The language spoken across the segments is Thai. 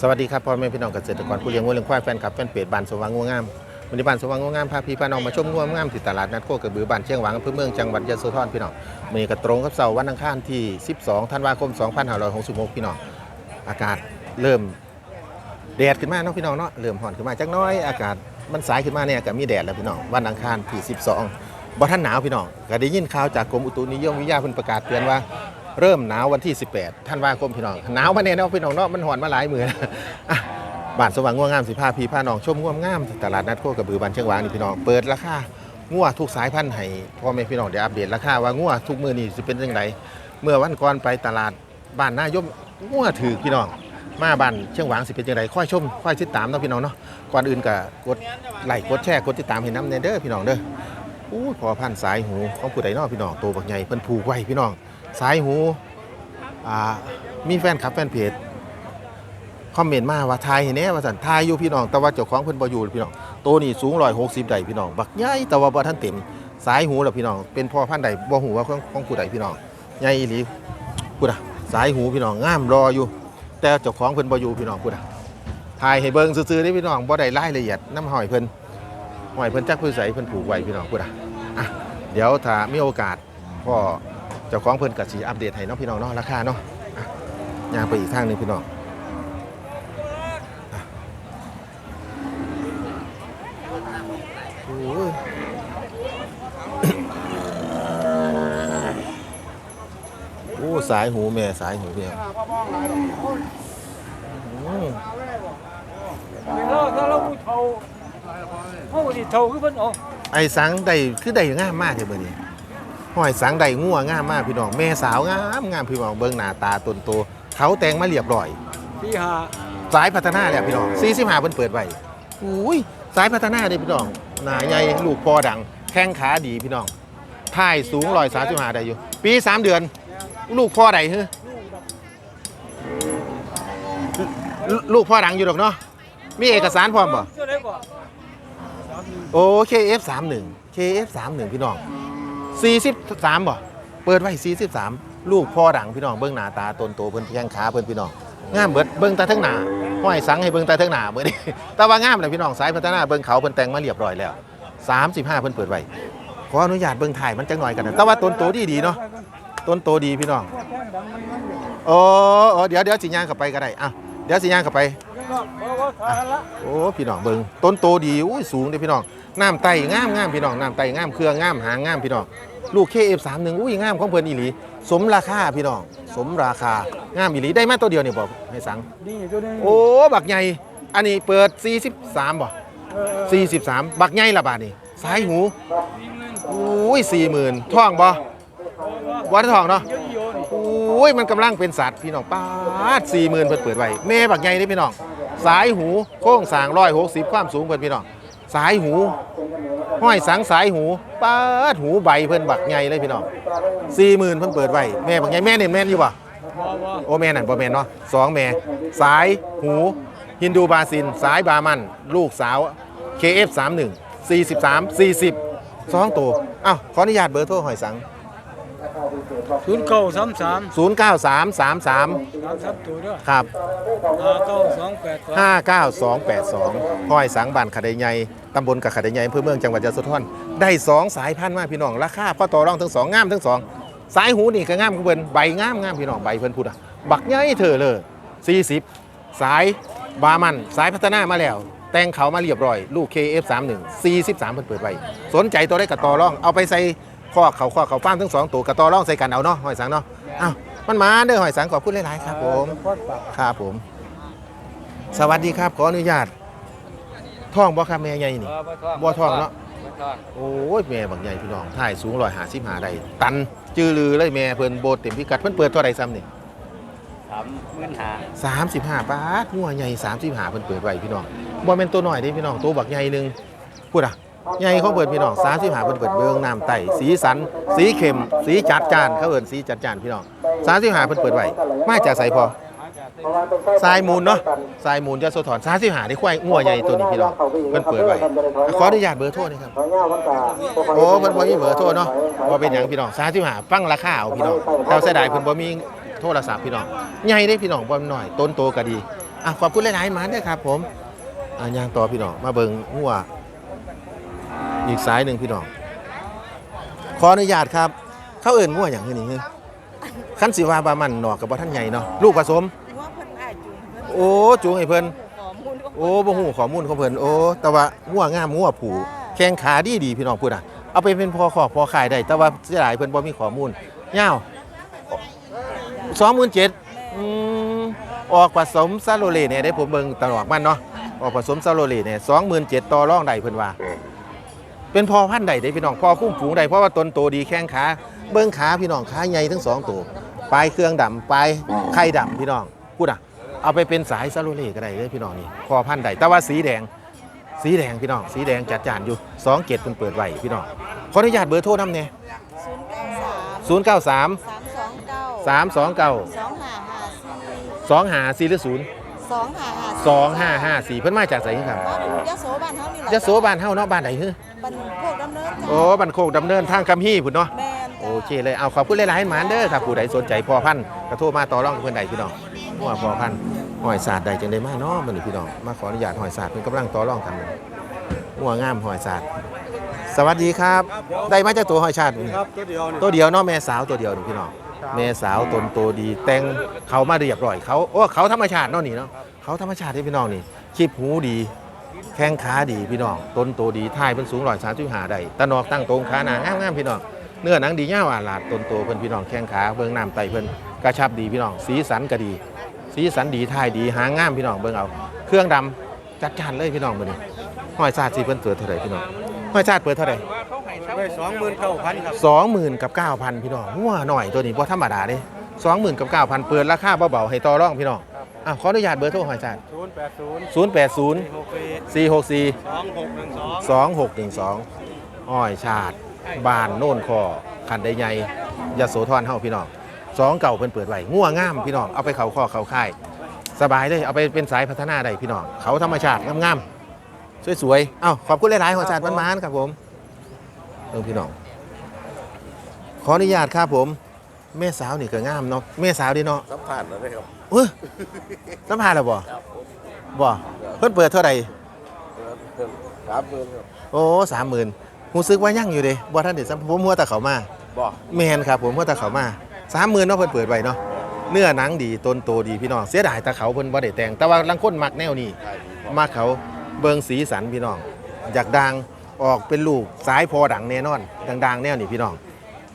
สวัสดีครับพ่อแม่พี่น้องเกษตรกรผู้เลี้ยงวัวเลี้ยงควายแฟนคลับแฟนเพจบ้านสว่างงัวงามวันนี้บ้านสว่างงัวงามพาพี่พาน้องมาชมงัวงามที่ตลาดนัดโคกระบือบ้านเชียงหวังอำเภอเมืองจังหวัดยะโสธรพี่น้องวันนี้ก็ตรงกับเสาร์วันอังคารที่ 12 ธันวาคม 2566 พี่น้องอากาศเริ่มแดดขึ้นมาเนาะพี่น้องเนาะเริ่มห่อนขึ้นมาจักน้อยอากาศมันสายขึ้นมาเนี่ยก็มีแดดแล้วพี่น้องวันอังคารที่ 12บ่ท่านหนาวพี่น้องก็ได้ยินข่าวจากกรมอุตุนิยมวิทยาเพิ่นประกาศเตือนว่า เริ่มหนาววันที่ 18ธันว่าคมพี่น้องหนาวมาแน่เนาะพี่น้องเนาะมันหอนมาหลายมือแล้วอะบ้านสว่างง่วงงามสิพาพี่พาน้องชมง่วงงามตลาดนัดโคกระบือบ้านเชียงหวางนี่พี่น้องเปิดราคาง่วทุกสายพันธุ์ให้พ่อแม่พี่น้องเดี๋ยวอัปเดตราคาว่าง่วทุกมือนี่สิเป็นยังไงเมื่อวันก่อนไปตลาดบ้านนายมง่วถือพี่น้องมาบ้านเชียงหวางสิเป็นยังไงค่อยชมค่อยติดตามเนาะพี่น้องเนาะก่อนอื่นก็กดไลค์กดแชร์กดติดตามให้น้ำในเด้อพี่น้องเด้ออู้พอพันสายหูของผู้ใดเนาะพี่น้องโตบักใหญ่เพิ่นผูกไว้พี่น้อง สายหูมีแฟนคลับแฟนเพจคอมเมนต์มาว่าทายเห็นแน่ว่าสันทายอยู่พี่น้อง แต่ว่าเจ้าของเพิ่นบ่อยู่พี่น้องตัวนี้สูง160ได้พี่น้อง บักใหญ่แต่ว่าบ่ทันเต็มสายหูแล้วพี่น้อง เป็นพ่อพันธุ์ใดบ่ฮู้ว่าของของผู้ใดพี่น้องใหญ่อีหลีพูดอะสายหูพี่น้องงามรออยู่ แต่เจ้าของเพิ่นบ่อยู่พี่น้องพูดอะทายให้เบิ่งซื่อๆเด้พี่น้องบ่ได้รายละเอียดน้ำหอยเพิ่นหอยเพิ่นจักเพิ่นใส่เพิ่นผูกไว้พี่น้องพูดะอะเดี๋ยวถ้ามีโอกาสพ่อ เจ้าของเพิ่นก็สิอัปเดตให้เน้องพี่น้องเนาะราคาเนาะอะย่างไปอีกทางหนึงพี่น้องอะโอ้ยโอ้สายหูแม่สายหูพี่น้องอืมเวลาถ้าเราผู้เฒ่าเฮาสิเฒ่าคือเพิ่นเอาไอ้สังได้คือได้งามมากเท่เบอร์นี้ หอยสังได้งัวงามมากพี่น้องแม่สาวงามงามพี่น้องเบิ่งหน้าตาตนโตเขาแต่งมาเรียบร้อยปีห้าสายพัฒนาแล้วพี่น้อง45เพิ่นเปิดไว้อุ้ยสายพัฒนาเด้พี่น้องหน้าใหญ่ลูกพอดังแข้งขาดีพี่น้องท่ายสูง135ได้อยู่ ปี3เดือน ลูกพ่อใดฮึลูลูกพ่อดังอยู่ดอกเนาะมีเอกสารพร้อมบ่เท่าไหร่บ่โอ้ KF31 KF31 พี่น้อง 43บ่เปิดไว้43 ลูกพ่อดังพี่น้องเบิ่งหน้าตาตนโตเพิ่นแข้งขาเพิ่นพี่น้องงามเบิดเบิ่งตาทั้งหน้าห้อยสังให้เบิ่งตาทั้งหน้าเบิดนี่แต่ว่างามเลยพี่น้องสายพัฒนาเบิ่งเขาเพิ่นแต่งมาเรียบร้อยแล้ว 35 เพิ่นเปิดไว้ขออนุญาตเบิ่งถ่ายมันจังหน่อยกันนะแต่ว่าต้นโตดีดีเนาะต้นโตดีพี่น้องโอ้โอ้เดี๋ยวเดี๋ยวสิย่างเข้าไปก็ได้อะเดี๋ยวสิย่างเข้าไปโอ้พี่น้องเบิ่งต้นโตดีอุ้ยสูงเด้พี่น้องน้ำไตงามงามพี่น้องน้ำไตงามเครืองามหางงามพี่น้อง ลูก KF31 อุ้ยงามของเพิ่นอีหลี สมราคาพี่น้อง สมราคางามอีหลีได้มาตัวเดียวนี่บอกให้สัง นี่ตัวนึงโอ้ บักใหญ่ อันนี้เปิด 43บ่เออ43 บักใหญ่ละบาทนี่สายหูอุ้ย40,000ท่องบ่วัดทองเนาะเยอะๆนี่อุ้ยมันกำลังเป็นสัตว์พี่น้องป้าด40,000เพิ่นเปิดไว้แม่บักใหญ่นี่พี่น้อง สายหูโค้งสร้าง160ความสูงเพิ่นพี่น้องสายหู ห้อยสังสายหูปาดหูใบเพิ่นบักใหญ่เลยพี่น้องสี่หมื่นเพิ่นเปิดไว้แม่บักใหญ่แม่เนี่ยแม่นอยู่ป่ะโอแม่นั่นบ่แม่นเนาะสองแม่สายหูฮินดูบาซิน สายบามัน ลูกสาว KF31 43 40สองตัวอ้าวขออนุญาตเบอร์โทรหอยสัง ศูนย์เก้าสามสาม09333สามสามตัวเด้อครับห้าเก้าสองแปดสอง59282หอยสังบ้านขัดไดใหญ่ตำบลกับขัดไดใหญ่อำเภอเมืองจังหวัดยะโสธรได้สองสายพันธุ์มาพี่น้องราคาพ่อต่อรองทั้งสองงามทั้งสองสายหูนี่ก็งามคือเพิ่นใบงามงามพี่น้องใบเพิ่นพูดอะบักใหญ่เธอเลย40 สายบามันสายพัฒนามาแล้ว แต่งเขามาเรียบร้อย ลูก KF31 43เพิ่นเปิดไว้สนใจตัวได้กระต่อร่องเอาไปใส่ ข้อเขาข้อเขาฟ้าร์มทั้งสองตัวกระต่อร่องใส่กันเอาเนาะหอยสังเนาะอ้าวมันมาเด้อหอยสังขอบคุณหลายๆครับผมครับผม สวัสดีครับขออนุญาตท่องบ่ครับแม่ใหญ่นี่บ่ท้องเนาะบ่ท้องโอ้ยแม่บางใหญ่พี่น้องถ่ายสูงร้อยหาสิบหาได้ตันจือลือเลยแม่เพิ่นโบดเต็มพิกัดเพิ่นเปิดเท่าไรซ้ำนี่สามหมื่นห้าสามสิบห้าบาทงัวใหญ่สามสิบห้าเพิ่นเปิดไว้พี่น้องบ่แม่นตัวหน่อยเด้พี่น้องตัวบักใหญ่หนึงพูดอะ ใหญ่เขาเปิดพี่น้องสามสิบหาเพิ่นเปิดเบิ่งน้ำไต่สีสัน สีเข้ม สีจัดจานเขาเอิ้นสีจัดจานพี่น้องสามสิบหาเพิ่นเปิดไว้มาจากไสพอทรายมูลเนาะทรายมูลยะโสธรสาสิหาได้ควายงัวใหญ่ตัวนี้พี่น้องเพิ่นเปิดไว้ขออนุญาตเบอร์โทรหนะครับโอ้เพิ่นบ่มีเบอร์โทรเนาะบ่เป็นหยังพี่น้อง35ฟังราคาเอาพี่น้องแต่เสียดายเพิ่นบ่มีโทรศัพท์พี่น้องใหญ่เด้พี่น้องบ่น้อยต้นโตก็ดีอะขอบคุณหลายๆหมาเด้อครับ ผมอะย่างต่อพี่น้องมาเบิ่งงัว อีกสายหนึ่งพี่น้อง ขออนุญาตครับ เข้าเอิ่นงัวอย่างนี้นี่คันสิว่าบามันหนอกกับบ่ท่านใหญ่เนาะลูกผสม ว่าเพิ่นอาจจุงเพิ่นโอ้จูงให้เพิ่นขอมูลโอ้บ่ฮู้ข้อมูลของเพิ่นโอ้แต่ว่างัวงามงัวผูแข้งขาดีดีพี่น้องพูดอะเอาไปเป็นพอขอพอขายได้ แต่ว่าเสียดายเพิ่นบ่มีข้อมูลยาว27,000อืมออกผสมซาโลเลเนี่ยได้ผมเบิ่งตลอดมันเนาะออกผสมซาโลเลเนี่ย27,000ต่อรองได้เพิ่นว่า เป็นพอพันธุ์ใดได้พี่น้องพอคุ้มฝูงใดเพราะว่าตนโตดีแข้งขาเบิ่งขาพี่น้องขาใหญ่ทั้งสองตัวปลายเครื่องดำปลายไข่ดำพี่น้องพูดอะเอาไปเป็นสายซาโลเล่ก็ได้เลยพี่น้องนี่พอพันธุ์ใดแต่ว่าสีแดง สีแดงพี่น้อง สีแดงจัดจานอยู่สองเกตเป็นเปิดไว้พี่น้องขออนุญาตเบอร์โทรน้ำเนี่ยศูนย์เก้าสามศูนย์เก้าสามสามสองเก้าสามสองเก้าสองห้าห้าสี่สองหาสี่หรือศูนย์สองห้าห้า สองห้าห้าสี่เพิ่นมาจากไสครับบ้านยะโสบ้านเฮานี่แหละยะโสบ้านเฮาเนาะบ้านไหนฮึบ้านพวกดำเนินจ้ะโอ้บ้านโคกดำเนินทางคำฮี่พุ่นเนาะแม่นจ้ะโอเคเลยเอาขอบคุณหลายๆให้หมานเด้อครับผู้ใดสนใจพอพันธุ์ก็โทรมาต่อรองกับเพื่อนใดพี่น้องว่าพอพันธุ์หอยสาดใดจังได้มาเนาะมันนี่พี่น้องมาขออนุญาตหอยสาดเป็นกำลังต่อรองกันหัวงามหอยสาดสวัสดีครับ ได้มาจากตัวหอยชาดนี่ ครับตัวเดียวนี่ตัวเดียวเนาะแม่สาวตัวเดียวนี่พี่น้องแม่สาวตนโตดีแต่งเขามาเรียบร้อยเขาโอ้เขาธรรมชาติเนาะนี่เนาะ เขาธรรมชาติที่พี่น้องนี่คีบหูดี แข้งขาดีพี่น้องต้นโตดีท้ายเป็นสูงร้อยสามสิบห้าได้ตะนอกตั้งตรงขาหนางามงามๆพี่น้องเนื้อหนังดีเงาอาลาดต้นโตเพิ่นพี่น้องแข้งขาเบิ่งน้ำไตเพิ่นกระชับดีพี่น้องสีสันก็ดี สีสันดีท้ายดีหางงามพี่น้องเบิ่งเอา เครื่องดำจัดจานเลยพี่น้องมื้อนี้ห้อยซาดสิเพิ่นเปิดเท่าไหร่พี่น้องห้อยซาดเปิดเท่าไหร่ได้สองหมื่นเก้าพันครับสองหมื่นกับเก้าพันพี่น้องหัวหน่อยตัวนี้บ่ธรรมดาเด้สองหมื่นกับเก้าพันเปิดราคาเบาๆให้ต่อรองพี่น้อง อะขออนุญาตเบอร์โทรห้อยซาดศูนย์แปดศูนย์ศูนย์แปดศูนย์หกสี่สี่หกสี่สองหกหนึ่งสองสองหกหนึ่งสองอ้อยชาติบ้านโน่นคอขันได้ใหญ่ยโสธรเฮาพี่น้องสองเก่าเพิ่นเปิดไว้ง่วงามพี่น้องเอาไปเขาข้อเขาค่ายสบายเลยเอาไปเป็นสายพัฒนาได้พี่น้องเขาธรรมชาติงามๆสวยๆเอ้าขอบคุณหลายๆหัวชาติมันมานๆครับผมเออพี่น้องขออนุญาตครับผมแม่สาวนี่ก็งามเนาะแม่สาวดีเนาะสัมผัสแล้วได้ครับ เฮ้ยสัมภาษณ์แล้วบ่ครับผมบ่เพิ่นเปิดเท่าไหร่สามหมื่นครับโอ้สามหมื่นรู้สึกว่ายั่งอยู่เด้บ่ท่านเด็ดสัมผมมัวแต่เขามาบ่แมนครับผมมัวแต่เขามาสามหมื่นเนาะเพิ่นเปิดไว้เนาะเนื้อหนังดีต้นโตดีพี่น้องเสียดายแต่เขาเพิ่นบ่ได้แต่งแต่ว่าลังคนมักแนวนี้ขายดีพอมักเขาเบิงสีสันพี่น้อง อยากดังออกเป็นลูกสายพอดังแน่นอนดังๆแนวนี้พี่น้อง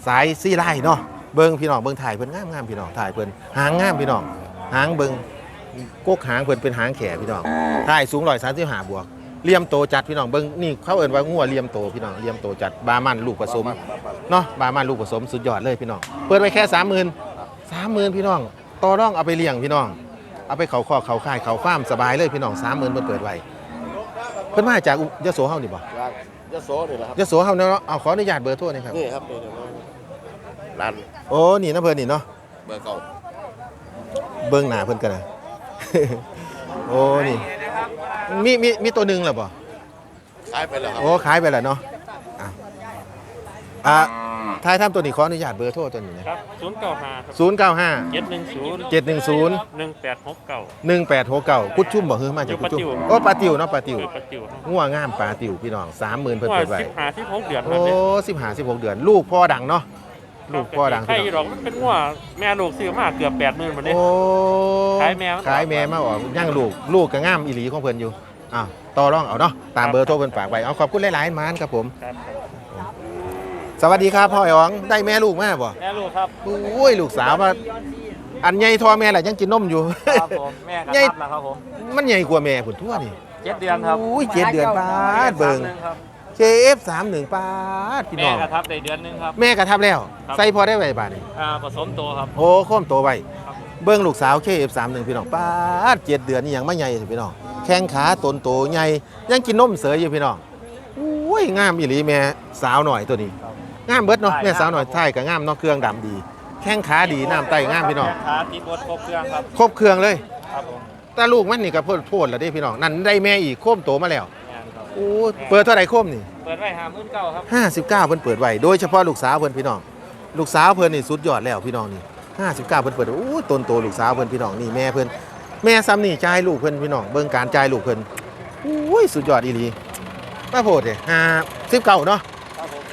สายซี่ไล่เนาะเบิงพี่น้องเบิงถ่ายเพิ่นงามๆพี่น้องถ่ายเพิ่นหางงามพี่น้อง หางเบิงกกหางเพิ่นเป็นหางแขพี่น้องถ่ายสูง135บวกเลี่ยมโตจัดพี่น้องเบิงนี่เขาเอิ้นว่างัวเลี่ยมโตพี่น้องเลี่ยมโตจัดบามันลูกผสมเนาะบามันลูกผสมสุดยอดเลยพี่น้องเปิดไว้แค่30,000 30,000พี่น้องต่อรองเอาไปเลี้ยงพี่น้อง เอาไปเขาคอกเขาค่ายเขาฟาร์มสบายเลยพี่น้อง30,000เพิ่นเปิดไว้เพิ่นมาจากอุยโสเฮานี่บ่จากยะโสนี่แหละครับยโสเฮาเนาะเอาขออนุญาตเบอร์โทรหน่อยครับนี่ครับนี่เดี๋ยวร้านโอ้นี่นะเพิ่นนี่เนาะเบอร์เก่า เบิ่งหน้าเพิ่นกันนะ โอ้นี่ มีมีมีตัวหนึงเหรอบ่ขายไปแล้วครับโอ้ขายไปแล้วเนาะอะอะท้ายทำตัวนี้ขออนุญาตเบอร์โทรตัวนี้นะครับ ศูนย์เก้าห้าครับ095เจ็ดหนึ่งศูนย์710หนึ่งแปดหกเก้า1869กุดชุ่มบ่เฮือมาจากกุดชุ่มอยู่โอ้ปลาติวเนาะปลาติวคือประจิวครับงัวงามปลาติวพี่น้อง30,000เพิ่นว่าเปิดไว้สิบห้าสิบหกเดือนโอ้นั่นเลย15 16เดือน ลูกพ่อดังเนาะ ลูกพ่อดังใครพี่หรน้อองกมันเป็นว่าแม่ลูกซื้อมาเกือบแปดหมื่นหมดเลย โอ้ขายแม่มันขายแม่มาออกย่างลูก ลูกก็งามอีหลีของเพิ่นอยู่อ้าวต่อรองเอาเนาะ ตามเบอร์โทรเพิ่นฝากไว้ เอาขอบคุณหลายๆมานครับผม ครับสวัสดีครับพ่ออ๋อง ได้แม่ลูกมาบ่แม่ลูกครับโอ้ย ลูกสาวมาอันใหญ่ทอแม่แหละยังกินนมอยู่ ครับผมแม่กระใหญ่ทับแล้วครับผมมันใหญ่กว่าแม่ผุนทั่วนี่เจ็ดเดือนครับโอ้ยเจ็ดเดือนปาดเบิ่งสามหนึ่ครับ KF31 ปาดพี่แม่น้องกระทับได้เดือนหนึงครับ แม่กระทับแล้ว ครับ ใส่พอได้ไว้บาดนี้อ่าผสมโตครับ โอ้โค้มโตไว้ครับ เบิ่งลูกสาว KF31 พี่น้องปาดเจ็ดเดือนนี่ยังไม่ใหญ่เลยพี่น้องแข้งขาตนโตใหญ่ยังกินนมเสยอยู่พี่น้องโอ้ยงามอีหลีแม่สาวหน่อยตัวนี้งามเบิดเนาะแม่สาวหน่อยท้ายก็งามเนาะเครื่องดำดี แข้งขาดีน้ำไตงามพี่น้องแข้ขาตีบดครบเครื่องครับ ครบเครื่องเลย ครับผมแต่ลูกมันนี่ก็โพดโพดแล้วเด้พี่น้องนั่นได้แม่อีกโค้มโตมาแล้วแม่นครับ โอ้ยเปิดเท่าไหร่โค้มนี่เปิดไว้หาหมื่นเก้าครับ59เพิ่นเปิดไว้โดยเฉพาะลูกสาวเพิ่นพี่น้องลูกสาวเพิ่นนี่สุดยอดแล้วพี่น้องนี่59เพิ่นเปิดโอ้ยต้นโตลูกสาวเพิ่นพี่น้องนี่แม่เพิ่นแม่ซ้ำนี่จ่ายลูกเพิ่นพี่น้องเบิ่งการจ่ายลูกเพิ่นอุ้ยสุดยอดอีหลีมาโพดเด้ห้าสิบเก้าเนาะ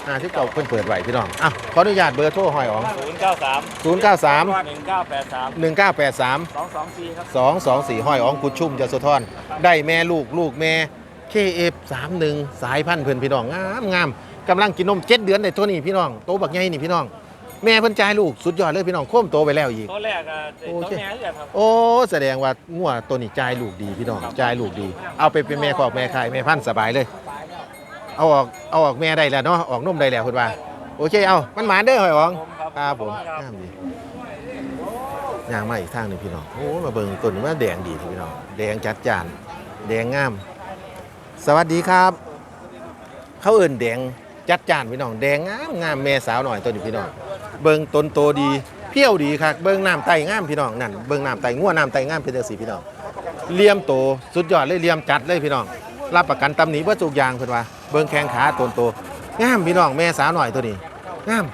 ห้าสิบเก้าเพิ่นเปิดไว้พี่น้องอะขออนุญาตเบอร์โทรหอยอ๋องศูนย์เก้าสามศูนย์เก้าสามหนึ่งเก้าแปดสามหนึ่งเก้าแปดสามสองสองสี่ครับสองสองสี่ห้อยอ๋องกุดชุ่มยโสธรได้แม่ลูกลูกแม่ เคเอฟสามหนึ่งสายพันธุ์เพิ่นพี่น้องงามงามกำลังกินนมเจ็ดเดือนในตัวนี้พี่น้องโตบักใหญ่นี่พี่น้อง แม่เพิ่นจ่ายลูกสุดยอดเลยพี่น้องโค้มโตไปแล้วอีก ตัวแรกอะโอตัวเค แม่เลือดครับ โอ้แสดงว่างัวตัวนี้จ่ายลูกดีพี่น้องจ่ายลูกดี เอาไปเป็นแม่คอกแม่ขายแม่พันธุ์สบายเลย เอาออกเอาออกแม่ได้แล้วเนาะออกนมได้แล้วเพิ่นว่าโอเคเอามันหมานเด้อหอยอ๋องครับผมงามดีย่างมาอีกทางหนึ่งพี่น้องโอ้มาเบิ่งต้นนี้มาแดงดีทีพี่น้องแดงจัดจานแดงงาม สวัสดีครับ เขาเอิ่นแดงจัดจานพี่น้องแดงงามงามแม่สาวหน่อยตัวนี้พี่น้อง เบิ่งต้นโตดีเพี้ยวดีครับเบิ่งน้ำไตงามพี่น้องนั่นเบิ่งน้ำไตงัวน้ำไตงามเป็นจังซี่พี่น้องเลี่ยมโตสุดยอดเลยเลี่ยมจัดเลยพี่น้อง รับประกันตำหนิเบ่ทุกอย่างเพิ่นว่าเบิ่งแข้งขาต้นโตงามพี่น้องแม่สาวหน่อยตัวนี้งาม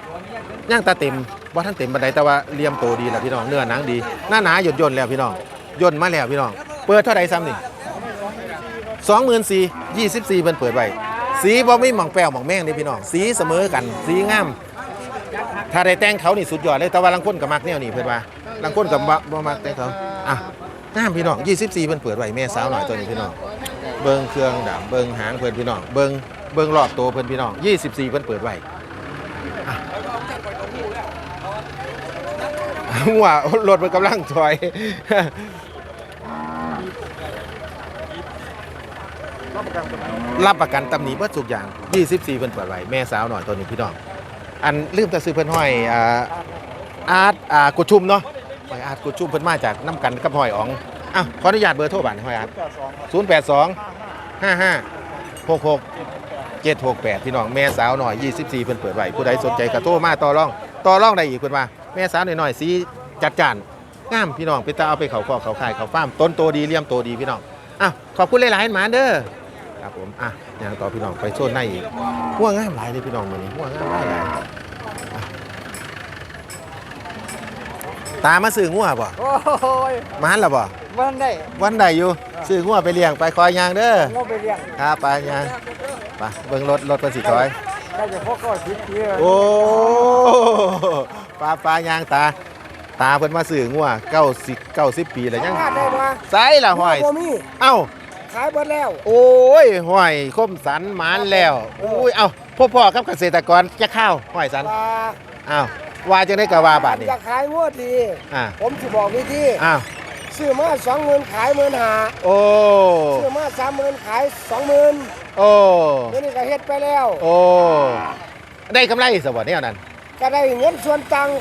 ย่างตาเต็มว่าท่านเต็มบันไดแต่ว่าเลี่ยมโตดีแล้วพี่น้องเนื้อหนังดีหน้าหนาหยดย่นแล้วพี่น้องย่นมาแล้วพี่น้อง เปิดเท่าไรซ้ำนี่ สองหมื่นสี่ยี่สิบสี่เพิ่นเปิดไว้สีบ่มีหม่องแป้วหม่องแม่งนี่พี่น้อง สีเสมอกัน สีงาม ถ้าได้แต่งเขานี่สุดยอดเลยแต่ว่าลังคนกับมักแนวนี่เพิ่นว่าลังคนกับบ่บ่มักแต่งเขาอะงามพี่น้อง24เพิ่นเปิดไว้แม่สาวหน่อยตัวนี้พี่น้อง เบิ่งเครื่องดำเบิ่งหางเพิ่นพี่น้อง เบิ่งเบิ่งรอบตัวเพิ่นพี่น้อง24เพิ่นเปิดไว้หัวรถมันกำลังถอย รับประกันตำหนิเบิดทุกอย่าง 24 เพิ่นเปิดไว้แม่สาวหน่อยตัวนี้พี่น้อง อันลืมแต่ซื้อเพิ่นห้อยอ่าอาร์ตอ่ากุดชุมเนาะห้อยอาร์ตกุดชุมเพิ่นมาจากน้ำกันกับห้อยอ๋องอะขออนุญาตเบอร์โทรบัตรห้อยอาร์ต082 55 66 768 พี่น้องแม่สาวหน่อย 24 เพิ่นเปิดไว้ผู้ใดสนใจก็โทรมาต่อรองต่อรองได้อีกเพิ่นว่าแม่สาวหน่อยๆสีจัดจานงามพี่น้องไปตาเอาไปเขาคอเขาค่ายเขาฟ้าร์มต้นโตดีเลี่ยมโตดีพี่น้องอะขอบคุณหลายๆหมาเด้อ ครับผมอะอย่างต่อพี่น้องไปโซนในอีกหัวงามหลายเลยพี่น้องมื้อนี้หัวงามหลายหลายอะตามมาซื้องัวบ่โอ้ยมาหันล่ะบ่วันได้วันใดอยู่ซื้องัวไปเลี้ยงไปคอยยางเด้องอไปเลี้ยงครับไปยางไปเบิ่งรถรถเพิ่นสิถอยได้จะพกก็คิดเยอะโอ้ปลาปลายางตาตาเพิ่นมาซื้องัวเก้าสิบเก้าสิบปีแล้วยังพลาดได้มาไสล่ะห้อยบ่มีเอ้า ขายหมดแล้ว โอ้ยห้อยคมสันหมานแล้วโอ้ยเอ้าพ่อพ่อครับเกษตรกรจะข้าวห้อยสันว่าอ้าวว่าจังได้กะว่าบาทนี่อยากขายงวดดี อ่า ผมสิบอกวิธีอ้าวซื้อมาสองหมื่นขายหมื่นหาโอ้ซื้อมาสามหมื่นขายสองหมื่นโอ้เดี๋ยวนี้ก็เฮ็ดไปแล้ว โอ้ได้กำไรสวัสดีนั้นก็ได้เงินส่วนตังค์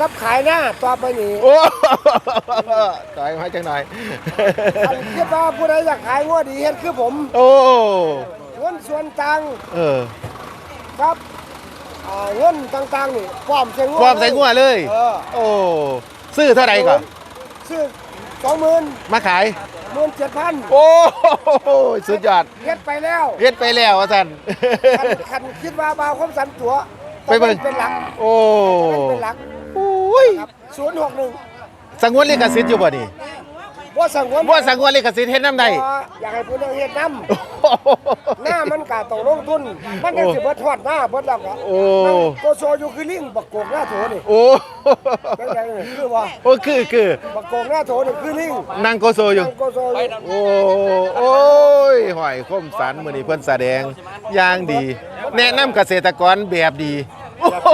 กับขายหน้าต่อไปนี้โอ้ต่อยมาจังหน่อยอันคิดว่าผู้ใดอยากขายงวดดีเฮ็ดคือผมโอ้เงินส่วนตังค์เออครับอ่าเงินต่างๆนี่พร้อมใส่งวดความใส่งัวเลย เออโอ้ซื้อเท่าไหร่ก่อนซื้อสองหมื่นมาขายหมื่นเจ็ดพันโอ้โหสุดยอดเฮ็ดไปแล้วเฮ็ดไปแล้วว่าซั่นคันคันคิดว่าบาวคมสันตัวไปเบิ่งเป็นหลักโอ้เป็นหลักโอ้ยครับศูนย์หกหนึ่งสังวนลิขสิทธิ์อยู่บ่นี่ว่าสังวนบ่สังวนลิขสิทธิ์เฮ็ดน้ำได้บ่อยากให้ผู้นังเฮ็ดน้ำหน้ามันกะต้องลงทุน มันยังสิเบิดทอดหน้าเบิดแล้วก็โอ้นั่งโกโซอยู่คือลิงบักโกกหน้าโถนี่โอ้เป็นไงนี่คือว่าโอ้คือคือบักโกกหน้าโถนี่คือลิงนางโกโซอยู่นั่งโกโซอยู่โอ้โอ้ยหอยคมสันมื้อนี้เพิ่นแสดงอย่างดี แนะนำเกษตรกรแบบดี โอ้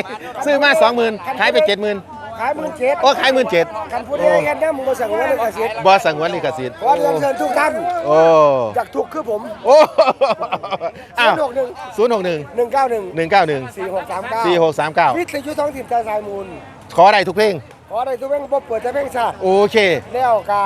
ยซื้อมา20,000ขายไป70,000ขายหมื่นเจ็ดโอ้ขาย17,000คันผู้ใดเฮ็ดน้ำมึงบ่สั่งว่าเลยกสิทธิ์บ่สังวนลิขสิทธิ์ขอเรียนเชิญทุกท่านโอ้อยากถูกคือผมโอ้อ้าว061ศูนย์หกหนึ่ง191หนึ่งเก้าหนึ่ง4639สี่หกสามเก้าวิทยุท้องถิ่นกระจายมูล ขอได้ทุกเพลงขอได้ทุกเพลงบ่เปิดแต่เพลงชาติโอเคแล้วกะ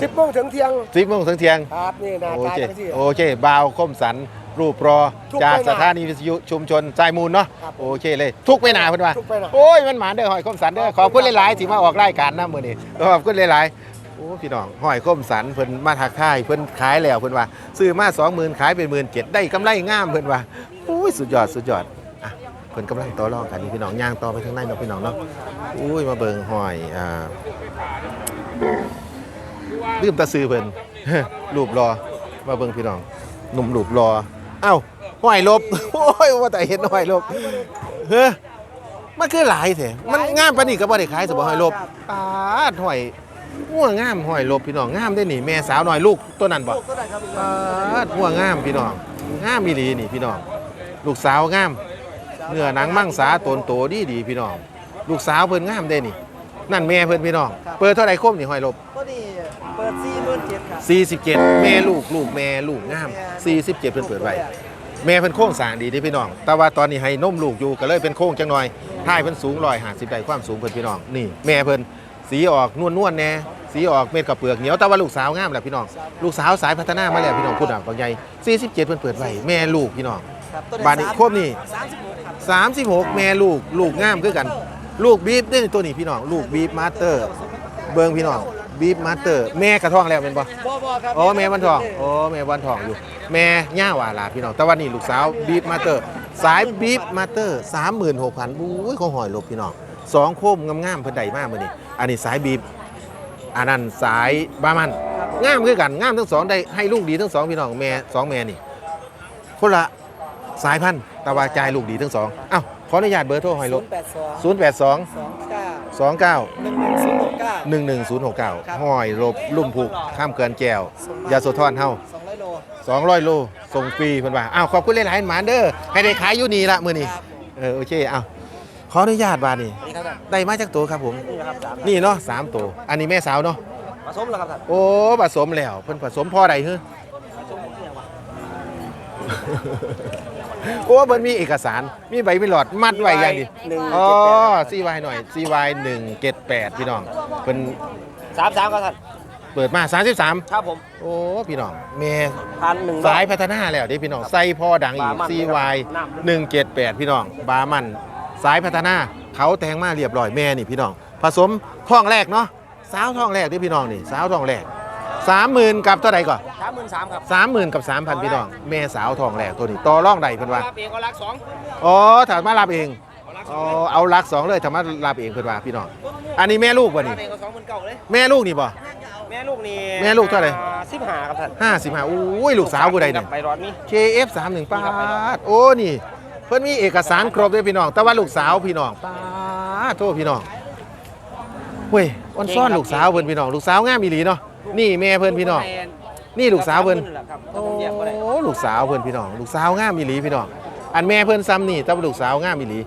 สิบโมงถึงเที่ยงสิบโมงถึงเที่ยงครับนี่นะโอตายเคไปสิโอเคบาวคมสัน รูปรอทุกจากไปหนาสถานีวิทยุชุมชนสายมูลเนาะครับโอเคเลย ทุกไปหนาเพิ่นว่าทุกไปหนา โอ้ยมันหมานเด้อหอยคมสันเด้อขอบคุณหลายๆที่มาออกรายการนะมื้อนี้ขอบคุณหลายๆโอ้พี่น้องหอยคมสันเพิ่นมาทักทายเพิ่นขายแล้วเพิ่นว่าซื้อมา20,000ขายเป็น17,000ได้กำไรงามเพิ่นว่าโอ้ยสุดยอดสุดยอดอะเพิ่นกำลังต่อรองกันนี่พี่น้องย่างต่อไปทางในเนาะพี่น้องเนาะอุ้ยมาเบิ่งหอยอ่า ลืมตาซื้อเพิ่น รูปรอมาเบิ่งพี่น้องหนุ่มรูปรอ เอ้าหอยลบ โอ้ยว่าแต่เห็นหอยลบเฮ้อมันคือหลายแท้มันงามปานนี้ก็บ่ได้ขายสบ่หอยลบปาดหอยหัวงามหอยลบพี่น้องงามได้นี่แม่สาวหน่อยลูกตัวนั้นบ่ปาดหัวงามพี่น้องงามอีหลีนี่พี่น้องลูกสาวงามเนื้อหนังมั่งสาตนโตดีดีพี่น้องลูกสาวเพิ่นงามเด้นี่ นั่นแม่เพิ่นพี่น้องเปิดเท่าไร่คมนี่หอยลบก็นี่ เปิดสี่หมื่นเจ็ดครับ 47 แม่ลูกลูกแม่ลูกงาม47 เพิ่นเปิดไว้ แม่เพิ่นโค้งสร้างดีเด้พี่น้อง แต่ว่าตอนนี้ให้นมลูกอยู่ก็เลยเป็นโค้งจังหน่อยท้ายเพิ่นสูง150ได้ความสูงเพิ่นพี่น้อง นี่ แม่เพิ่นสีออกนวลๆแน่สีออกเม็ดกับเปลือกเหนียวแต่ว่าลูกสาวงามแหละพี่น้อง ลูกสาวสายพัฒนามาแล้วพี่น้องพูดอะบางใหญ่47 เพิ่นเปิดไว้แม่ลูกพี่น้องบาดนี้ครบนี่ สามสิบหกครับ36 แม่ลูกลูกงามคือกัน ลูกบีฟนี่ตัวนี้พี่น้อง ลูกบีฟมาสเตอร์ เบิงพี่น้อง บีฟมาสเตอร์แม่กระท้องแล้วเป็นปะบ่บ่ครับอ๋อแม่วันทองอ๋อแม่วันทองอยู่ แม่ย่าหวาลาพี่น้องแต่ว่านี่ลูกสาวบีฟมาสเตอร์สายบีฟมาสเตอร์36,000บู้ยเขาหอยลบพี่น้องสองโคมงามๆเพิ่นใดมากมื้อนี้อันนี้สายบีฟอันนั้นสายบามันงามคือกันงามทั้งสองได้ให้ลูกดีทั้งสองพี่น้องแม่สองแม่นี่คนละสายพันธุ์แต่ว่าจ่ายลูกดีทั้งสองอ้าวขออนุญาตเบอร์โทรหอยลศูบนย์แปดสอง082สองเก้า 29 หนึ่งหนึ่งศูนย์หกเก้า 11069ครับห้อยลบลุ่มผูกข้ามเกินแก้ว ยาโซทอนเฮาสองร้อยโล 200 โลส่งฟรีเพิ่นว่าอ้าวขอบคุณหลายๆหมานเด้อให้ได้ขายอยู่นี่ละมื้อนี้ครับเออโอเคอ้าวขออนุญาตบาดนี่นี่ครับท่านได้มาจากตัวครับผม นี่นะครับสามนี่เนาะสามตัวอันนี้แม่สาวเนาะ ผสมแล้วครับท่านโอ้ผสมแล้วเพิ่นผสมพ่อใดเฮ้อผสมเนี่ยวะ โอ้เพิ่นมีเอกสาร มีใบมีหลอดมัดไว้อย่างดีหนึ่งอ๋อเจ็ดแปด CY หน่อย CY 178พี่น้องเพิ่นสามสามครับท่านเปิดมา 33 ครับผม โอ้ พี่น้องแม่พันหนึ่งสายพัฒนาแล้วเดิพี่น้อง ใส่พ่อดังอีกบามัน CY น้ำ178 พี่น้อง บามัน สายพัฒนา เขาแต่งมาเรียบร้อยแม่นี่พี่น้อง ผสมท้องแรกเนาะ สาวท้องแรกเดิพี่น้องนี่ สาวท้องแรก 30,000กับเท่าใดก่อนสามหมื่นสามครับ30,000กับ3,000พี่น้องแม่สาวท้องแรกตัวนี้ต่อรองใดเพิ่นว่ารับเองก็รักสองอ๋อถามมารับเองอ๋อเอาลักสองเลยถามมารับเองเพิ่นว่าพี่น้องอันนี้แม่ลูกบ่รันี่บเองก็สองหมื่นเก้าเลยแม่ลูกนี่บ่แม่ลูกนี่แม่ลูกเท่าไหร่สิบห้าครับท่านห้าสิบห้าอุ้ยลูกสาวผู้ใดเนี่ยไปรอดนี่ KF 3 1ป้าดโอ้นี่เพิ่นมีเอกสารครบเลยพี่น้อง แต่ว่าลูกสาวพี่น้องป้าดโทษพี่น้องเฮ้ยอ่อนซ่อนลูกสาวเพิ่นพี่น้องลูกสาวงามอีหลีเนาะ นี่แม่เพิ่นพี่น้อง นี่ลูกสาวเพิ่นครับโอ้ผมแยกบ่ได้ลูกสาวเพิ่นพี่น้อง ลูกสาวงามอีหลีพี่น้อง อันแม่เพิ่นซ้ำนี่แต่ว่าลูกสาวงามอีหลี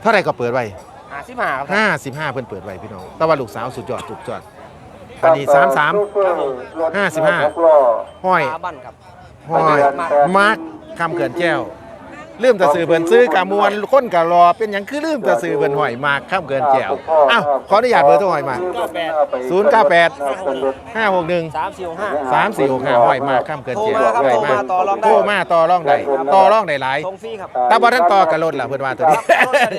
เท่าไหร่ก็เปิดไว้หาสิบห้าครับท่าน55เพิ่นเปิดไว้พี่น้อง แต่ว่าลูกสาวสุดยอดสุดยอดอันนี้33 55ห้อยขาบันครับห้อยมาร์คคำเกินแก้ว ลืมแตะซื้อเพิ่นซื้อกะมวลคนกะรอเป็นหยังคือลืมแตะซื้อเพิ่นห้อยมาร์คคำเกินแก้วอ้าวขออนุญาตเบอร์โทรห้อยมาเก้าแปด098 561 สามสี่หกห้า3465ห้อยมาร์คคำเกินแก้วโทรมาครับห้อยโทรมาต่อรองได้ โทรมาต่อรองได้ต่อรองได้หลายส่งฟรีครับแต่บ่ทันต่อกับรถล่ะเพิ่นว่าตัวนี้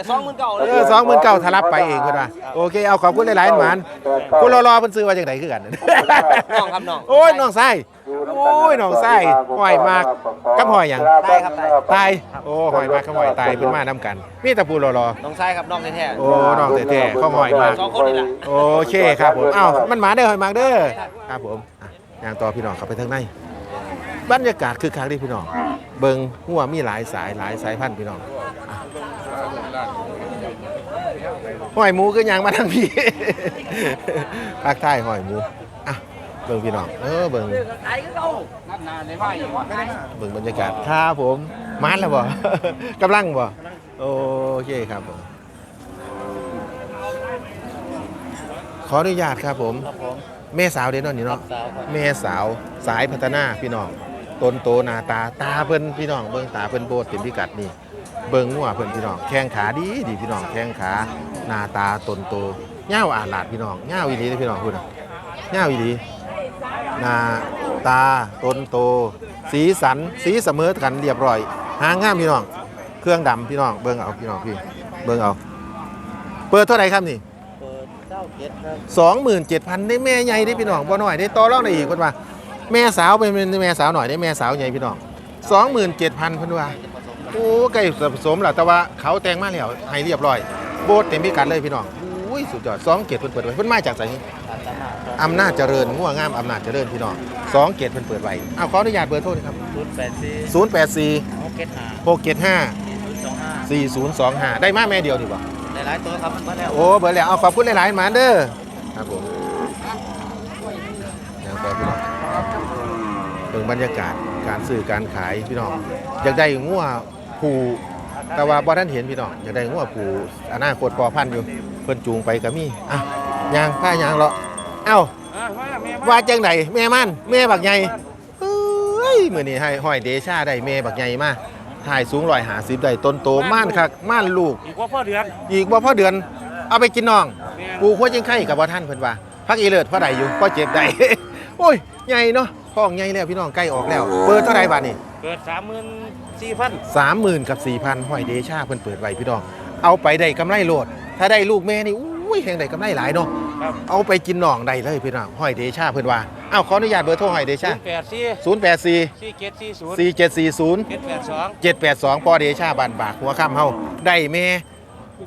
สองหมื่นเก้าเลเอยอ29,000ถ้ารับไปเองเพิ่นว่าโอเค เอาขอบคุณหลายๆหมานคุณรอๆเพิ่นซื้อว่าจังไดคือกัน น้องครับน้อง โอ้ยน้องไส้ โอ้ยน้องไส้หอยมากกับหอยหยังได้ครับได้ตายโอ้หอยมากกับหอยตายเป็นมาน้ำกันมีแต่ปูรอรอน้องชายครับน้องแท้โอ้น้องแท้ๆข้าวหอยมากสองคนนี่แหละโอเคครับผมเอ้ามันหมาเด้อหอยมากเด้อครับผมอะย่างต่อพี่น้องเข้าไปทางในบรรยากาศคือคักที่พี่น้อง เบิงหัวมีหลายสายหลายสายพันธุ์พี่น้องอะหอยหมูก็ยังมาทางพี่ภาคใต้หอยหมูอะ เบิ่งพี่น้องเออเบิ่งขายก็เอานับนานในไพ่อยู่เบิ่งบรรยากาศครับผมมานแล้วบ่ กำลังบ่โอเคครับผมขออนุญาตครับผม ครับผมแม่สาวเด้เนาะนี่เนาะสาวครับแม่สาวสายพัฒนาพี่น้องต้นโตหน้าตาตาเพิ่นพี่น้องเบิ่งตาเพิ่นโบดเต็มพิกัดนี่เบิ่งหัวเพิ่นพี่น้องแข้งขาดีดีพี่น้องแข้งขาหน้าตาต้นโตเง่าวอาลาดพี่น้องเง่าวอีหลีเด้อพี่น้องพูดนะเง่าวอีหลี หน้าตาต้นโต สีสันสีเสมอกันเรียบร้อย หางงามพี่น้อง เครื่องดำพี่น้องเบิ่งเอาพี่น้องพี่เบิ่งเอา เปิดเท่าไหร่ครับนี่เปิดเก้าเจ็ดครับสองหมื่นเจ็ดพันได้แม่ใหญ่ได้พี่น้องบ่น้อยได้ต่อรองได้อีกเพิ่นว่าแม่สาวเป็นแม่สาวหน่อยได้แม่สาวใหญ่พี่น้องสองหมื่นเจ็ดพันเพิ่นว่าโอ้ไก่ผสมแล้วแต่ว่าเขาแต่งมาแล้วให้เรียบร้อย โบสเต็มพิกัดเลยพี่น้องอุ้ยสุดยอดสองเกียรติเพิ่นเปิดไว้เพิ่นมาจากไสนี่ อำนาจเจริญง่วงามอำนาจเจริญพี่น้องสองเกียรติเพิ่นเปิดไว้อ้าวขออนุญาตเบอร์โทรหนะครับศูนย์แปดสี่ศูนย์แปดสี่หกเจ็ดห้าหกเจ็ดห้าสี่ศูนย์สองห้า4025ได้มาแม่เดียวดีกว่าหลายๆตัวครับมันมาแล้วโอ้เบอร์แล้วเอาขอบคุณหลายๆหมาเด้อครับผมยังต่อพี่น้องเบิ่งบรรยากาศการซื้อการขายพี่น้องอยากได้งัวผูแต่ว่าบ่ท่านเห็นพี่น้องอยากได้งัวผูอนาคตพอพันธุ์อยู่เพิ่นจูงไปก็มีอะยางผ้ายางเลาะ เอ้าว่าจังไดแม่มันแม่บักใหญ่เฮ้ยมื้อนี้ให้ห้อยเดชาได้แม่บักใหญ่มาถ่ายสูง150ได้ต้นโตม่านคักม่านลูก อีกว่าพ่อเดือน อีกบ่พอเดือน เอาไปกินน้องแม่นปูหัวจิงไข่กับบ่ท่านเพิ่นว่าพักอีเลิศพ่อใดอยู่พ่อเจ็บใดโอ้ยใหญ่เนาะท้องใหญ่แล้วพี่น้องใกล้ออกแล้ว เปิดเท่าไหร่บาทนี่เกิดสามหมื่นสี่พัน30,000กับ4,000ห้อยเดชาเพิ่นเปิดไว้พี่น้อง เอาไปได้กำไรโลด ถ้าได้ลูกแม่นี่อุ้ยแห่งได้กำไรหลายเนาะ ครับเอาไปกินน้องได้เลยพี่น้องห้อยเดชาเพิ่นว่าอ้าวขออนุญาตเบอร์โทรห้อยเดชาแปดสี่084 สี่เจ็ดสี่ศูนย์4740 เจ็ดแปดสอง782ปอเดชาบานบากหัวค่ำเฮาได้แม่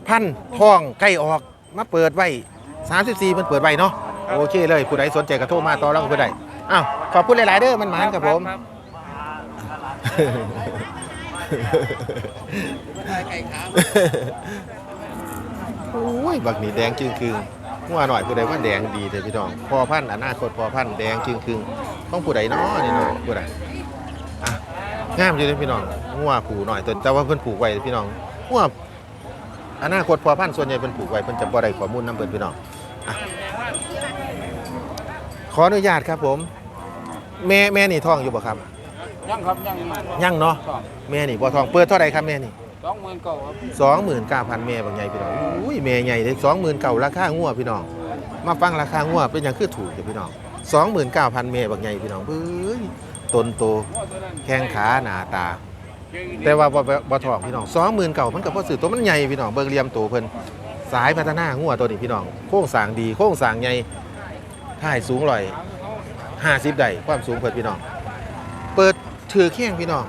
พันท้องใกล้ออกมาเปิดไว้34มันเปิดไว้เนาะโอเคเลยผู้ใดสนใจก็โทรมาต่อรองกับผู้ใดอ้าวขอบคุณหลายๆเด้อมันหมานครับผม โอ้ย บักนี่แดงจึงคืง หัวหน่อยผู้ใดว่าแดงดีเลยพี่น้อง พอพันธุ์อนาคตพอพันธุ์แดงจึงคืงต้องผู้ใดเนาะนี่เนาะผู้ใดอะงามอยู่เลยพี่น้องหัวผูหน่อยแต่แต่ว่าเพิ่นผูกไว้พี่น้องหัวอนาคตพอพันธุ์ส่วนใหญ่เพิ่นผูกไว้เพิ่นจะบ่ได้ข้อมูลนํเพิ่นพี่น้องอะขออนุญาตครับผม แม่แม่นี่ท้องอยู่บ่ครับยังครับยังยังเนาะแม่นี่บ่ท้องเปิดเท่าไหร่ครับแม่นี่ สองหมื่นเก้าครับสองหมื่นเก้าพันแม่บางใหญ่พี่น้องอุ้ยแม่ใหญ่เลยสองหมื่นเก้าราคางัวพี่น้อง มาฟังราคางัวเป็นอย่างคือถูกเดี๋ยวพี่น้องสองหมื่นเก้าพันแม่บางใหญ่พี่น้องเฮ้ยตนโตแข้งขาหนาตา แต่ว่าบ่บ่ทองพี่น้องสองหมื่นเก้ามันกับพ่อสื่อตัวมันใหญ่พี่น้องเบิ่งเหลี่ยมโตเพิ่นสายพัฒนางัวตัวนี้พี่น้องโค้งสางดีโค้งสางใหญ่ถ่ายสูงร้อยห้าสิบได้ความสูงเพิ่นพี่น้อง เปิดถือเคียงพี่น้อง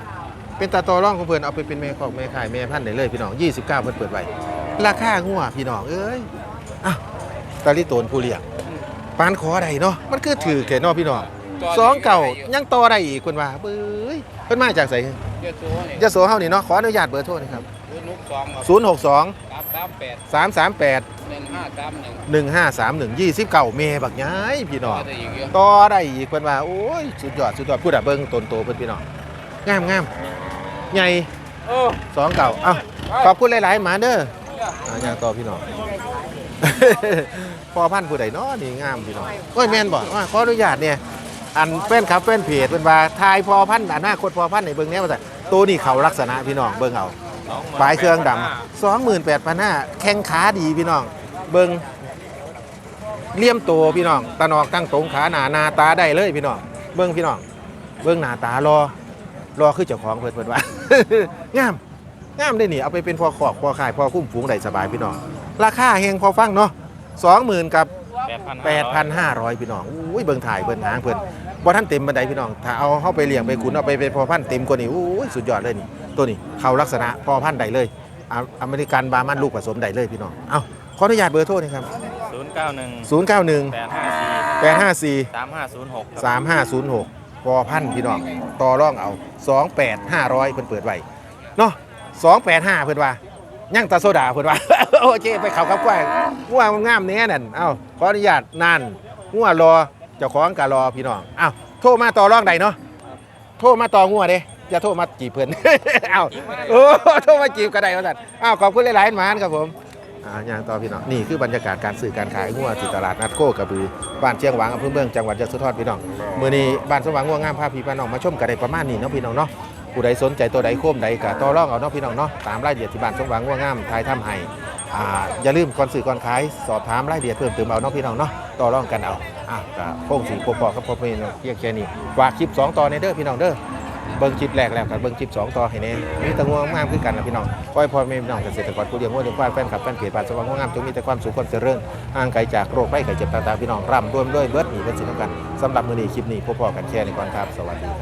เป็นตาตอร่องของเพิ่นเอาไปเป็นแม่ของแม่ขายแม่พันธุ์ได้เลยพี่น้อง 29เพิ่นเปิดไว้ราคางัวพี่น้องเอ้ยอะตาลิโตนผู้เลี้ยงปานขอได้เนาะมันคือถือแค่เนอพี่น้องสองเก่ายังต่อได้อีกเพิ่นว่าเบ้ยเพิ่นมาจากไสเจ้าตัวนี่ยะโสเฮานี่เนาะขออนุญาตเบอร์โทรหนะครับลูกสองครับ062สามสามแปด338หนึ่งห้าสามหนึ่ง1531 29เมบักย้ายพี่น้องได้อีกเยอะต่อได้อีกเพิ่นว่าโอ้ยสุดยอดสุดยอดพูดอะเบิ่งตนโตเพิ่นพี่น้องงามงาม ใหญ่โอ้สองเก่าเอ้าขอบคุณหลายๆหมาเด้ออ่าอย่างต่อพี่น้อง พอพันธุ์ผู้ใดเนาะนี่งามพี่น้องโอ้ยแม่นบ่ว่าขออนุญาตเนี่ย อันแฟนคลับแฟนเพจเป็นว่าทายพอพันธุ์อนาคตพอพันธุ์ในเบิ่งแน่ว่าแต่ตัวนี้เขาลักษณะพี่น้องเบิ่งเอาปลายเครื่องดำสองหมื่นแปดพันห้าแข้งขาดีพี่น้อง เบิ่งเลี่ยมตัวพี่น้องตะนอกตั้งตรงขาหนาหนาตาได้เลยพี่น้องเบิ่งพี่น้องเบิ่งหน้าตารอ รอคือเจ้าของเพิ่นเพิ่นว่า งามงามได้นี่เอาไปเป็นพอขอกพอขายพอคุ้มฝูงได้สบายพี่น้อง ราคาเฮงพอฟังเนาะสองหมื่นกับแปดพัน8,500 พี่น้องอุ้ยเบิ่งถ่ายเบิ่งหางเพิ่นบ่ทันเต็มบันไดพี่น้อง ถ้าเอาเข้าไปเลี้ยงไปขุนเอาไปเป็นพอพันธุ์เต็มกว่านี้อุ้ยสุดยอดเลยนี่ ตัวนี้เข้าลักษณะพอพันธุ์ใดเลยอ่าอเมริกันบาร์มันลูกผสมใดเลยพี่น้อง เอ้าขออนุญาตเบอร์โทรหนี่ครับศูนย์เก้าหนึ่ง091แปดห้าสี่854สามห้าศูนย์หก3506 พอพันพี่น้องต่อร่องเอา28500เพิ่นเปิดไว้เนาะ285 เพิ่นว่ายังตาโซดาเพิ่นว่า โอเคไปเขากับกล้วยงัวงามแน่นั่นเอ้าขออนุญาตนั่นงัวรอเจ้าของก็รอพี่น้องเอ้าโทรมาต่อรองใดเนาะโทรมาต่องัวเด้อย่าโทรมาจีบเพิ่นเอ้าโอ้โทรมาจีบก็ได้ว่าซั่นอ้าวขอบคุณหลายๆหมานครับผม อ่าย่างต่อพี่น้องนี่คือบรรยากาศการซื้อการขายงัวที่ตลาดนัดโคกระบือบ้านเชียงหวางอำเภอเมืองจังหวัดยะโสธรพี่น้องมื่อนี้บ้านสว่างง่วงงามพาพี่พาน้องมาชมกันได้ประมาณนี้เนาะพี่น้องเนาะผู้ใดสนใจตัวใดโคมใดก็ต่อรองเอาเนาะพี่น้องเนาะตามรายละเอียดที่บ้านสว่างง่วงงามทายทำให้อ่าอย่าลืมก่อนสื่อก่อนขายสอบถามรายละเอียดเพิ่มเติมเอาเนาะพี่น้องเนาะต่อรองกันเอาอะก็โค้งสีโปรปอกับพ่อพี่น้องเพียงแค่นี้ฝากคลิป 2 ต่อในเด้อพี่น้องเด้อ เบิ้งคลิปแรกแล้วกับเบิ้งคลิป2ต่อให้แน่มีแต่ง่วงงามคือกันนะพี่น้องขอให้พ่อแม่พี่น้องเกษตรกรผู้เลี้ยงวัวเลี้ยงควายแฟนคลับแฟนเพจป่านสว่างง่วงงามจงมีแต่ความสุขความเจริญห่างไกลจากโรคไข้ไข้เจ็บต่างๆพี่น้องร่ำรวยด้วยเบิดหนีเบิดสินกันสำหรับมื้อนี้คลิปนี้พบพอกันแค่นี้ก่อนครับสวัสดีครับ